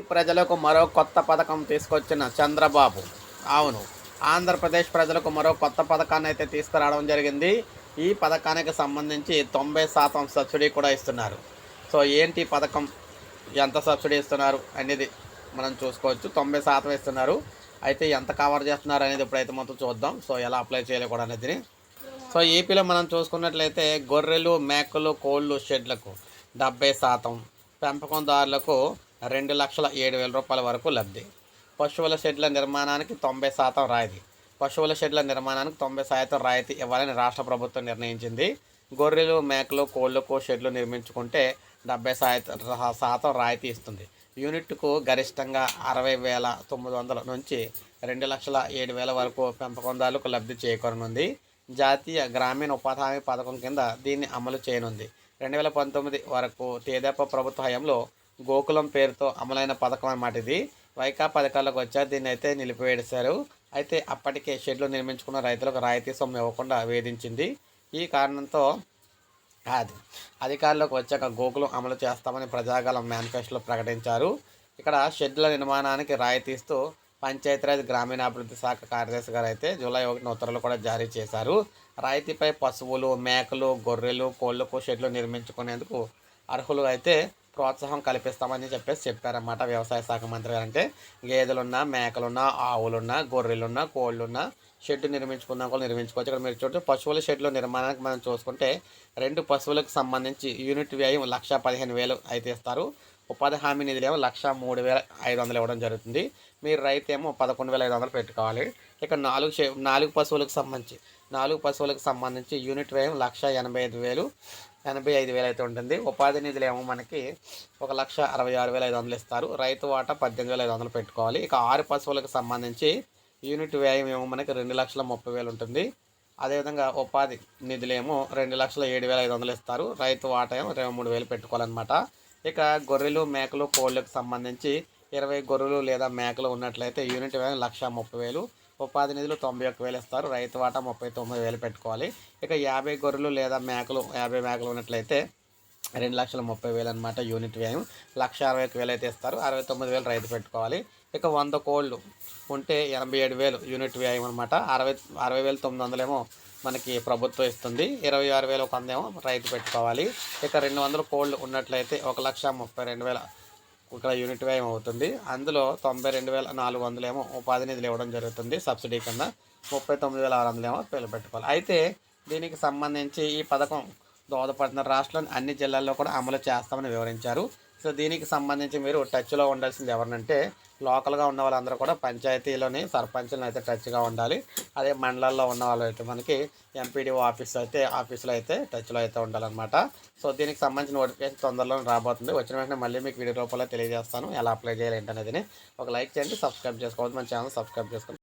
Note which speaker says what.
Speaker 1: ఈ ప్రజలకు మరో కొత్త పథకం తీసుకొచ్చిన చంద్రబాబు. అవును ఆంధ్రప్రదేశ్ ప్రజలకు మరో కొత్త పథకాన్ని అయితే తీసుకురావడం జరిగింది. ఈ పథకానికి సంబంధించి తొంభై శాతం సబ్సిడీ కూడా ఇస్తున్నారు. సో ఏంటి ఈ పథకం? ఎంత సబ్సిడీ ఇస్తున్నారు అనేది మనం చూసుకోవచ్చు. తొంభై శాతం ఇస్తున్నారు. అయితే ఎంత కవర్ చేస్తున్నారు అనేది ఇప్పుడైతే మొత్తం చూద్దాం. సో ఎలా అప్లై చేయాలి కూడా అనేది. సో ఏపీలో మనం చూసుకున్నట్లయితే గొర్రెలు మేకలు కోళ్ళు షెడ్లకు డెబ్బై శాతం పెంపకందారులకు రెండు లక్షల ఏడు వేల రూపాయల వరకు లబ్ధి. పశువుల షెడ్ల నిర్మాణానికి తొంభై శాతం రాయితీ. పశువుల షెడ్ల నిర్మాణానికి తొంభై శాతం రాయితీ ఇవ్వాలని రాష్ట్ర ప్రభుత్వం నిర్ణయించింది. గొర్రెలు మేకలు కోళ్ళకు షెడ్లు నిర్మించుకుంటే డెబ్బై శాతం శాతం రాయితీ ఇస్తుంది. యూనిట్కు గరిష్టంగా అరవై వేల తొమ్మిది వందల నుంచి రెండు లక్షల ఏడు వేల వరకు పెంపకందారులకు లబ్ధి చేకూరనుంది. జాతీయ గ్రామీణ ఉపాధి హామీ పథకం కింద దీన్ని అమలు చేయనుంది. రెండు వేల పంతొమ్మిది వరకు తేదేపా ప్రభుత్వ హయాంలో గోకులం పేరుతో అమలైన పథకం అన్నమాట ఇది. వైకాపా అధికారులకు వచ్చా దీన్ని అయితే నిలిపివేశారు. అయితే అప్పటికే షెడ్లు నిర్మించుకున్న రైతులకు రాయితీ సొమ్ము ఇవ్వకుండా వేధించింది. ఈ కారణంతో అది వచ్చాక గోకులం అమలు చేస్తామని ప్రజాగలం మేనిఫెస్టోలో ప్రకటించారు. ఇక్కడ షెడ్ల నిర్మాణానికి రాయితీ ఇస్తూ పంచాయతీరాజ్ గ్రామీణాభివృద్ధి శాఖ కార్యదర్శి గారు అయితే జూలై ఒకటిన ఉత్తర్వులు కూడా జారీ చేశారు. రాయితీపై పశువులు మేకలు గొర్రెలు కోళ్ళకు షెడ్లు నిర్మించుకునేందుకు అర్హులు అయితే ప్రోత్సాహం కల్పిస్తామని చెప్పేసి చెప్పారన్నమాట వ్యవసాయ శాఖ మంత్రి గారు. అంటే గేదెలున్నా మేకలున్నా ఆవులున్నా గొర్రెలున్నా కోళ్ళున్నా షెడ్ నిర్మించుకున్నా కూడా నిర్మించుకోవచ్చు. ఇక్కడ మీరు చూడండి పశువుల షెడ్ల నిర్మాణానికి మనం చూసుకుంటే రెండు పశువులకు సంబంధించి యూనిట్ వ్యయం లక్ష పదిహేను వేలు అయితే ఇస్తారు. ఉపాధి హామీ నిధులు ఏమో లక్ష మూడు వేల ఐదు వందలు ఇవ్వడం జరుగుతుంది. మీరు రైతు ఏమో పదకొండు వేల ఐదు వందలు పెట్టుకోవాలి. ఇక నాలుగు నాలుగు పశువులకు సంబంధించి నాలుగు పశువులకు సంబంధించి యూనిట్ వ్యయం లక్ష ఎనభై ఐదు వేలు ఎనభై ఐదు వేలు అయితే ఉంటుంది. ఉపాధి నిధులు ఏమో మనకి ఒక లక్ష అరవై ఆరు వేల ఐదు వందలు ఇస్తారు. రైతు వాటా పద్దెనిమిది వేల ఐదు వందలు పెట్టుకోవాలి. ఇక ఆరు పశువులకు సంబంధించి యూనిట్ వ్యయం ఏమో మనకి రెండు లక్షల ముప్పై వేలు ఉంటుంది. అదేవిధంగా ఉపాధి నిధులేమో రెండు లక్షల ఏడు వేల ఐదు వందలు ఇస్తారు. రైతు వాటా ఏమో ఇరవై మూడు వేలు పెట్టుకోవాలన్నమాట. ఇక గొర్రెలు మేకలు కోళ్ళకు సంబంధించి ఇరవై గొర్రెలు లేదా మేకలు ఉన్నట్లయితే యూనిట్ వ్యయం లక్ష ముప్పై వేలు. ఉపాధి నిధులు తొంభై ఒక్క వేలు ఇస్తారు. రైతు వాటా ముప్పై తొమ్మిది వేలు పెట్టుకోవాలి. ఇక యాభై గొర్రెలు లేదా మేకలు యాభై మేకలు ఉన్నట్లయితే రెండు లక్షల ముప్పై వేలు అనమాట యూనిట్ వ్యయం. లక్ష అరవై ఒక వేలు అయితే ఇస్తారు. అరవై తొమ్మిది వేలు రైతు పెట్టుకోవాలి. ఇక వంద కోళ్ళు ఉంటే ఎనభై ఏడు వేలు యూనిట్ వ్యయం అనమాట అరవై అరవై వేలు తొమ్మిది వందలేమో మనకి ప్రభుత్వం ఇస్తుంది. ఇరవై ఆరు వేలు ఒక వందేమో రైతు పెట్టుకోవాలి. ఇక రెండు వందల కోళ్ళు ఉన్నట్లయితే ఒక లక్ష ముప్పై రెండు వేల ఇక్కడ యూనిట్ వ్యయం అవుతుంది. అందులో తొంభై రెండు వేల నాలుగు వందలేమో ఉపాధి నిధులు ఇవ్వడం జరుగుతుంది సబ్సిడీ కింద. ముప్పై తొమ్మిది వేల ఆరు వందలేమో పిల్లలు పెట్టుకోవాలి. అయితే దీనికి సంబంధించి ఈ పథకం దోహదపడుతున్న రాష్ట్రంలోని అన్ని జిల్లాల్లో కూడా అమలు చేస్తామని వివరించారు. సో దీనికి సంబంధించి మీరు టచ్లో ఉండాల్సింది ఎవరినంటే లోకల్గా ఉన్న వాళ్ళందరూ కూడా పంచాయతీలోని సర్పంచులను అయితే టచ్గా ఉండాలి. అదే మండలాల్లో ఉన్న వాళ్ళు అయితే మనకి ఎంపీడీఓ ఆఫీస్ అయితే ఆఫీస్లో అయితే టచ్లో అయితే ఉండాలన్నమాట. సో దీనికి సంబంధించిన నోటిఫికేషన్ తొందరలో రాబోతుంది. వచ్చిన వెంటనే మళ్ళీ మీకు వీడియో రూపంలో తెలియజేస్తాను. ఎలా అప్లై చేయాలి ఏంటనేది ఒక లైక్ చేయండి సబ్స్క్రైబ్ చేసుకోవద్దు. మన ఛానల్ సబ్స్క్రైబ్ చేసుకోండి.